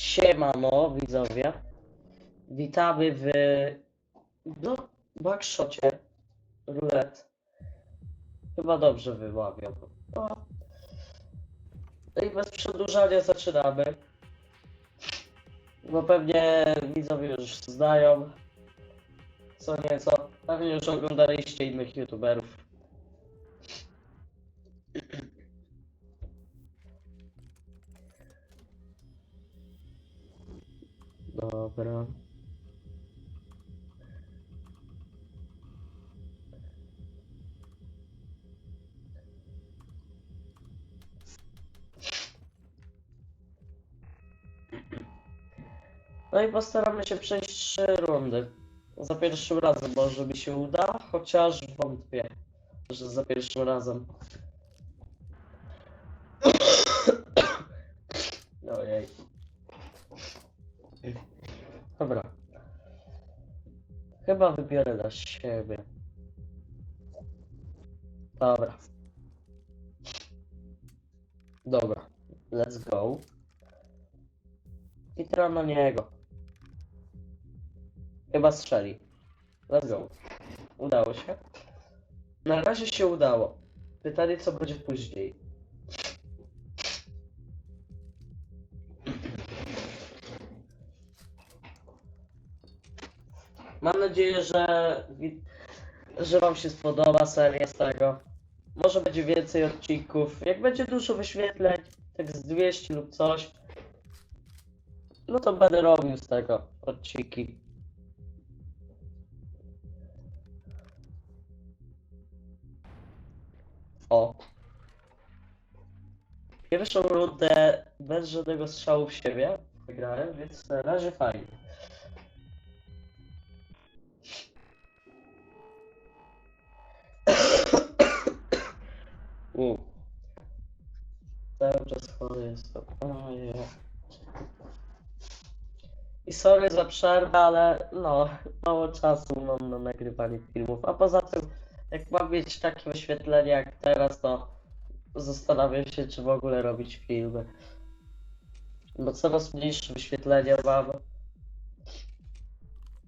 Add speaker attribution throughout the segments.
Speaker 1: Siemano, widzowie. Witamy w no, backshocie roulette. Chyba dobrze wymawiam. No. no i bez przedłużania zaczynamy. Bo pewnie widzowie już znają co nieco. Pewnie już oglądaliście innych youtuberów. Dobra. No i postaramy się przejść trzy rundy. Za pierwszym razem może mi się uda, chociaż wątpię, że za pierwszym razem. Ojej. Dobra. Chyba wybiorę dla siebie. Dobra. Dobra. Let's go. I teraz na niego. Chyba strzeli. Let's go. Udało się. Na razie się udało. Pytanie co będzie później. Mam nadzieję, że, że Wam się spodoba seria z tego. Może będzie więcej odcinków. Jak będzie dużo wyświetleń, tak z 200 lub coś, no to będę robił z tego odcinki. O. Pierwszą rundę bez żadnego strzału w siebie wygrałem, więc na razie fajnie. U. Cały czas chory. Ojej. I sorry za przerwę, ale no, mało czasu mam na nagrywanie filmów. A poza tym, jak mam mieć takie wyświetlenia jak teraz, to zastanawiam się, czy w ogóle robić filmy. Bo coraz mniejsze wyświetlenia mam.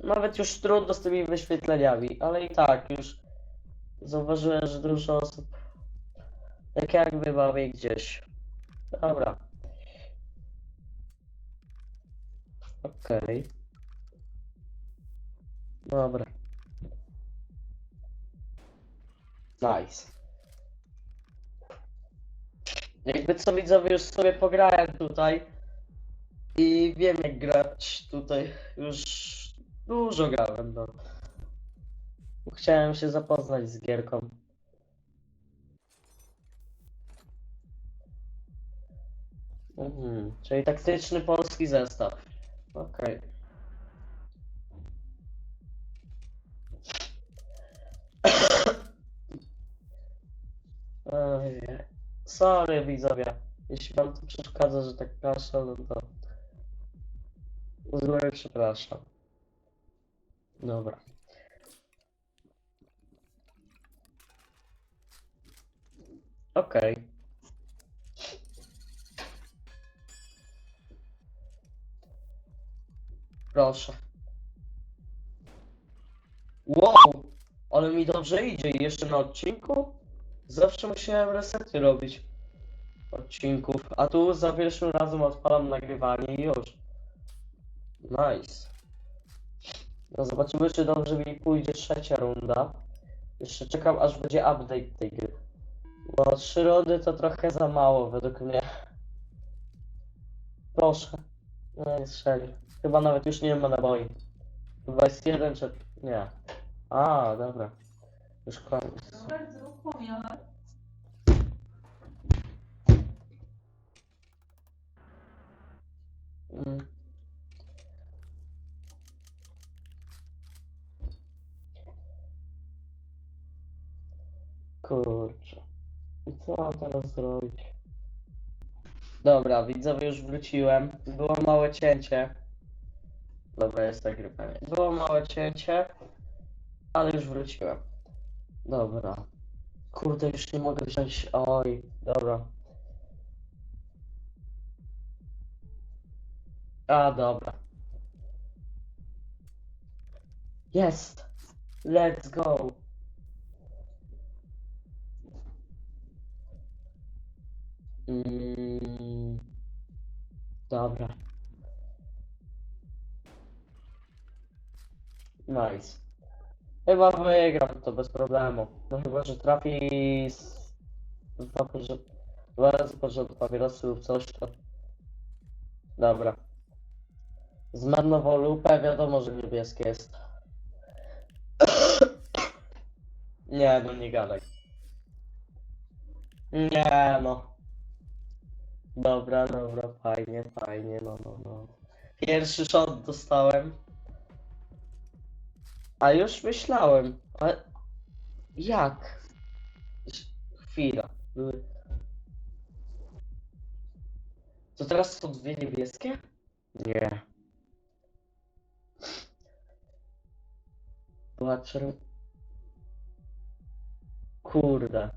Speaker 1: Nawet już trudno z tymi wyświetleniami, ale i tak już zauważyłem, że dużo osób tak jakby mamy gdzieś. Dobra. Okej. Dobra. Nice. Jakby co widzowie już sobie pograłem tutaj i wiem jak grać tutaj. Już dużo grałem, no. Chciałem się zapoznać z gierką. Mhm, czyli taktyczny polski zestaw. Okej. Ojej. Sorry widzowie, jeśli wam to przeszkadza, że tak proszę, no to z góry przepraszam. Dobra. Okej. Proszę. Wow! Ale mi dobrze idzie i jeszcze na odcinku? Zawsze musiałem resety robić odcinków, a tu za pierwszym razem odpalam nagrywanie i już. Nice. No zobaczymy, czy dobrze mi pójdzie trzecia runda. Jeszcze czekam, aż będzie update tej gry. Bo trzy rundy to trochę za mało według mnie. Proszę. No nie strzeli. Chyba nawet już nie ma naboi. Chyba jest jeden czy... Nie. A, dobra. Już koniec. Mm. Kurczę. I co mam teraz zrobić? Dobra, widzowie, już wróciłem. Było małe cięcie. Dobra, jest nagrywanie. Było małe cięcie, ale już wróciłem. Dobra. Kurde, już nie mogę wziąć. Oj, dobra. A, dobra. Jest! Let's go! Mm, dobra. Nice. Chyba wygram to bez problemu. No chyba, że trafi z... dwa porząd... dwa razy porząd papierosy lub coś to... Dobra. Zmarnował lupę, wiadomo, że niebieskie jest. Nie, no nie gadaj. Nie no. Dobra, dobra, fajnie, fajnie, no, no, no. Pierwszy shot dostałem. A już myślałem, ale jak? Chwila. To teraz są dwie niebieskie? Nie. Była czerw... Kurde.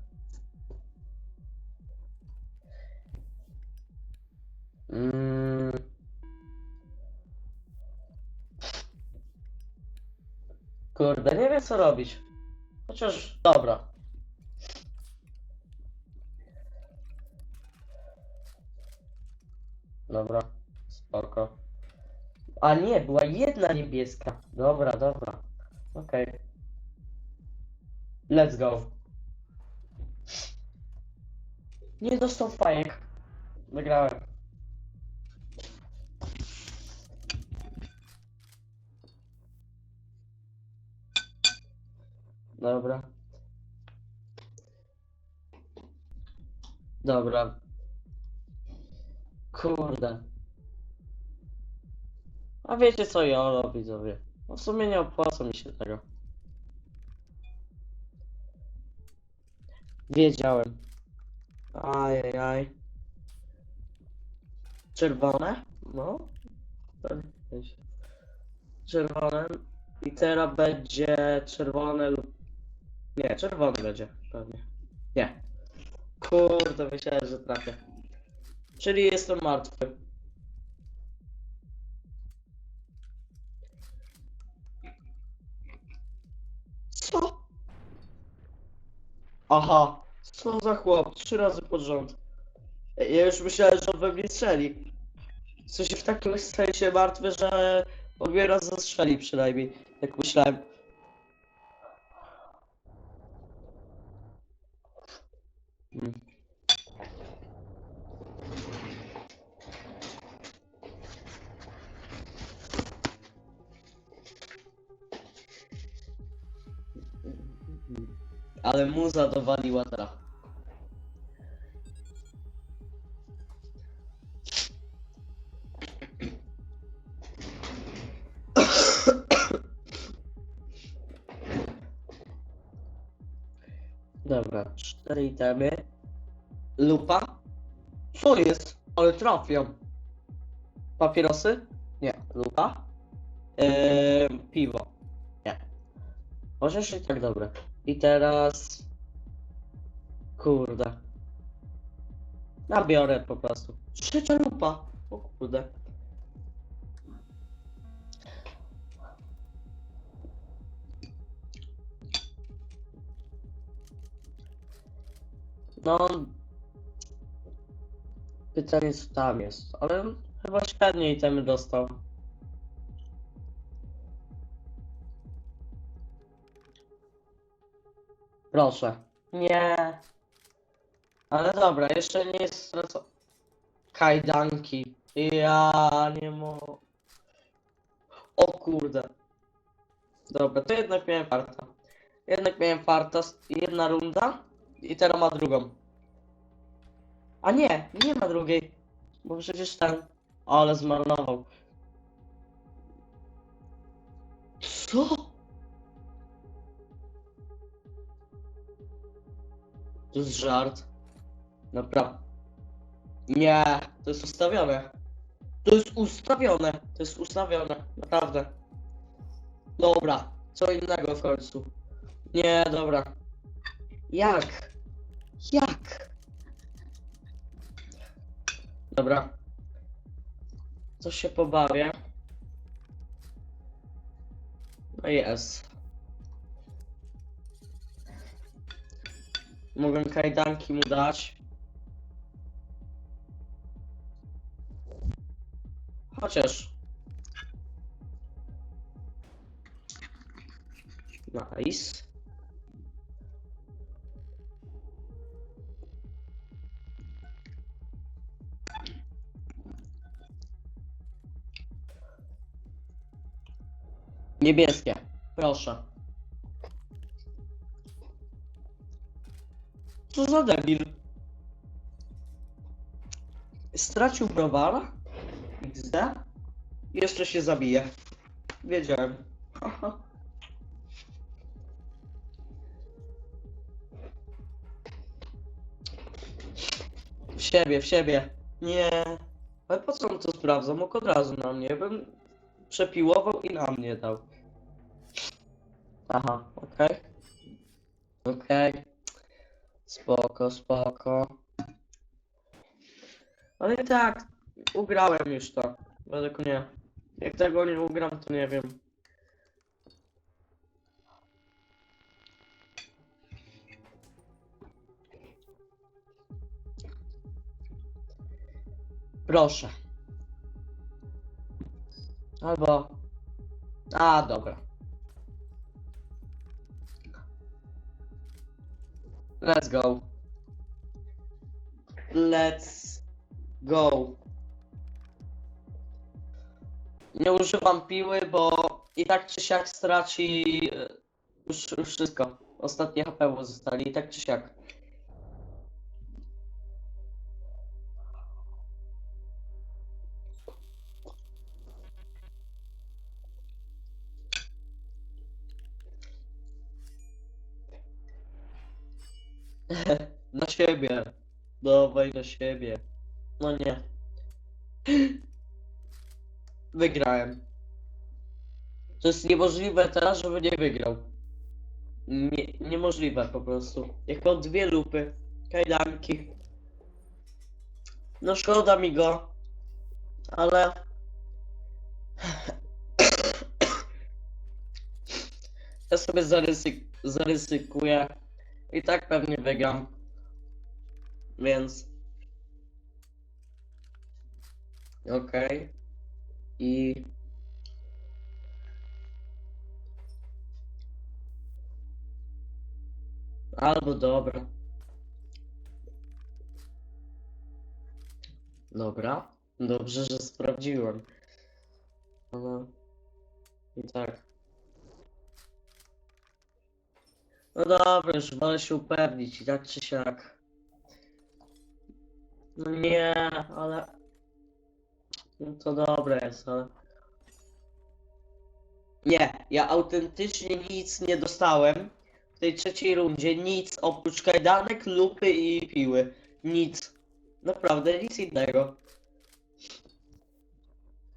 Speaker 1: Mm. Kurde, nie wiem co robić. Chociaż, dobra. Dobra, spoko. A nie, była jedna niebieska. Dobra, dobra. Okej. Let's go. Nie dostał fajek. Wygrałem. Dobra. Dobra. Kurde. A wiecie co ja robię sobie? No w sumie nie opłaca mi się tego. Wiedziałem. Ajajaj. Czerwone? No. Czerwone. I teraz będzie czerwone lub... Nie, czerwony będzie pewnie. Nie. Kurde, myślałem, że trafię. Czyli jestem martwy. Co? Aha, co za chłop, trzy razy pod rząd. Ja już myślałem, że on we mnie strzeli. W sensie w takim sensie martwy, że on mnie raz zastrzeli przynajmniej, jak myślałem. Ale muza dowaliła teraz. Dobra, cztery itemy. Lupa? Co jest? Ale. Papierosy? Nie. Lupa? Eee, piwo. Nie. Możesz i tak dobre. I teraz... Kurde. Nabiorę po prostu. Trzecia lupa. O kurde. No... Pytanie co tam jest, ale chyba średnie itemy dostał. Proszę. Nie. Ale dobra, jeszcze nie jest streso... Kajdanki. Ja nie mo... O kurde. Dobra, to jednak miałem farta. Jednak miałem farta. Jedna runda i teraz ma drugą. A nie, nie ma drugiej. Bo przecież ten... Ale zmarnował. Co? To jest żart. Naprawdę. Nie, to jest ustawione. To jest ustawione. To jest ustawione. Naprawdę. Dobra, co innego w końcu. Nie, dobra. Jak? Jak? Dobra. coś się pobawię. No jest. Mogę kajdanki mu dać. Chociaż. Nice. Niebieskie, proszę. Co za debil? Stracił browara? XD? Jeszcze się zabije. Wiedziałem. W siebie, w siebie. Nie. Ale po co mu to sprawdzam? Mógł od razu na mnie. Bym przepiłował i na mnie dał. Aha, okej. Okej. Spoko, spoko. Ale i tak, ugrałem już to. Według mnie. Jak tego nie ugram, to nie wiem. Proszę. Albo... A, dobra. Let's go. Let's go. Nie używam piły, bo i tak czy siak straci e, już, już wszystko. Ostatnie HP zostali, i tak czy siak. Na siebie. Dawaj na siebie. No nie. Wygrałem. To jest niemożliwe teraz, żeby nie wygrał. Nie, niemożliwe po prostu. Jak dwie lupy, kajdanki. No szkoda mi go. Ale... Ja sobie zaryzyk zaryzykuję. I tak pewnie wygram. Więc. Okej. I. Albo dobra. Dobra. Dobrze, że sprawdziłem. Ale. I tak. No dobra, już wolę się upewnić i tak czy siak. No nie, ale... No to dobre jest, ale... Nie, ja autentycznie nic nie dostałem w tej trzeciej rundzie. Nic oprócz kajdanek, lupy i piły. Nic. Naprawdę nic innego.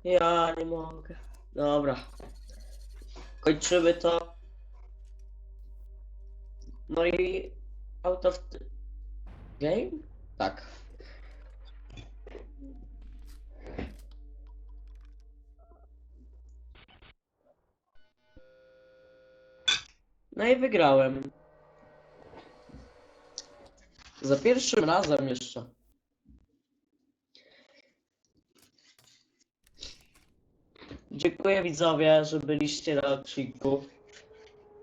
Speaker 1: Ja nie mogę. Dobra. Kończymy to. No i out of game? Tak. No i wygrałem. Za pierwszym razem jeszcze. Dziękuję widzowie, że byliście na odcinku.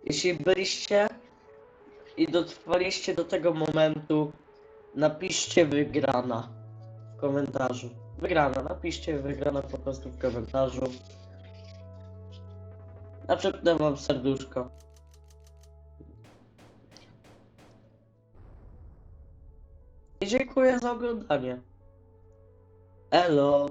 Speaker 1: Jeśli byliście i dotrwaliście do tego momentu, napiszcie wygrana w komentarzu. Wygrana, napiszcie wygrana po prostu w komentarzu. Naczepnę wam serduszko. I dziękuję za oglądanie. Elo.